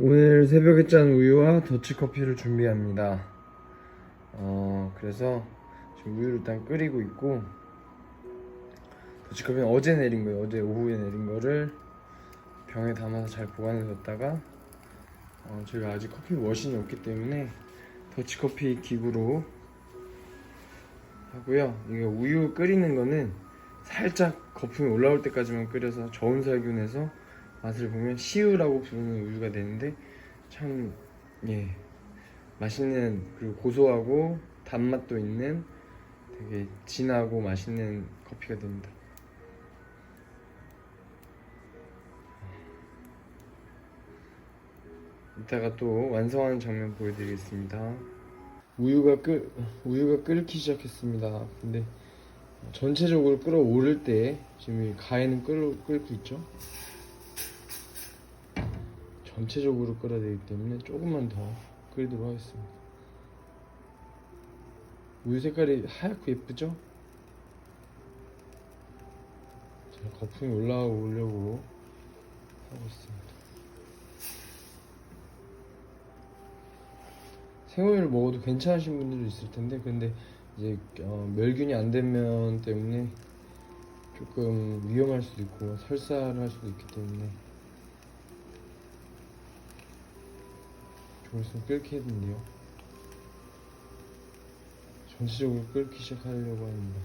오늘 새벽에 짠 우유와 더치커피를 준비합니다. 어, 그래서 지금 우유를 일단 끓이고 있고 더치커피는 어제 내린 거예요. 어제 오후에 내린 거를 병에 담아서 잘 보관해 뒀다가 어, 저희가 아직 커피 머신이 없기 때문에 더치커피 기구로 하고요. 이게 우유 끓이는 거는 살짝 거품이 올라올 때까지만 끓여서 저온 살균해서 맛을 보면 시우라고 부르는 우유가 되는데 참 예 맛있는 그리고 고소하고 단맛도 있는 되게 진하고 맛있는 커피가 됩니다. 이따가 또 완성하는 장면 보여드리겠습니다. 우유가 끓 우유가 끓기 시작했습니다. 근데 전체적으로 끓어오를 때 지금 이 가에는 끓, 끓고 있죠. 전체적으로 끓어야 되기 때문에 조금만 더 끓이도록 하겠습니다. 우유 색깔이 하얗고 예쁘죠? 자, 거품이 올라오려고 하고 있습니다. 생우유를 먹어도 괜찮으신 분들도 있을 텐데 근데 이제 어, 멸균이 안된면 때문에 조금 위험할 수도 있고 설사를 할 수도 있기 때문에 좀 있으면 끓게 해둔대요 전체적으로 끓기 시작하려고 합니다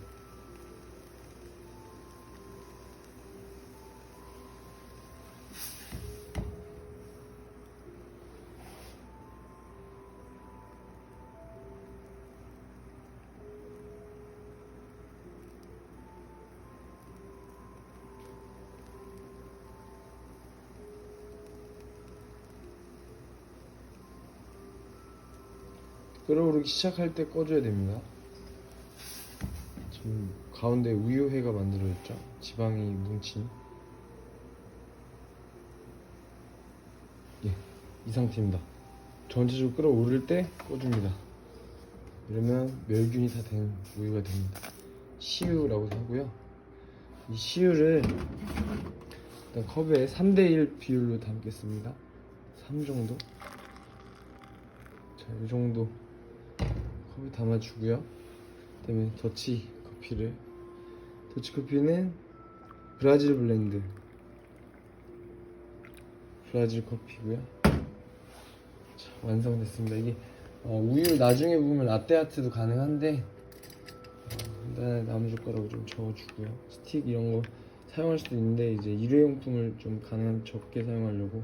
끓어오르기 시작할 때 꺼줘야 됩니다. 지금 가운데 우유회가 만들어졌죠? 지방이 뭉친 예, 이 상태입니다. 전체적으로 끓어오를 때 꺼줍니다. 이러면 멸균이 다 된 우유가 됩니다. 시유라고 하고요. 이 시유를 일단 컵에 3대1 비율로 담겠습니다. 3 정도? 자, 이 정도 컵에 담아주고요. 그다음에 더치 커피를 더치 커피는 브라질 블렌드 브라질 커피고요. 자, 완성됐습니다. 이게 어, 우유 나중에 보면 라떼 아트도 가능한데 어, 일단 나무젓가락을 좀 저어주고요. 스틱 이런 거 사용할 수도 있는데 이제 일회용품을 좀 가능한 적게 사용하려고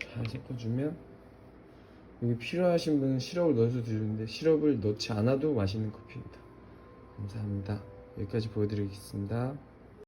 잘 섞어주면 여기 필요하신 분은 시럽을 넣어서 드리는데 시럽을 넣지 않아도 맛있는 커피입니다. 감사합니다. 여기까지 보여드리겠습니다.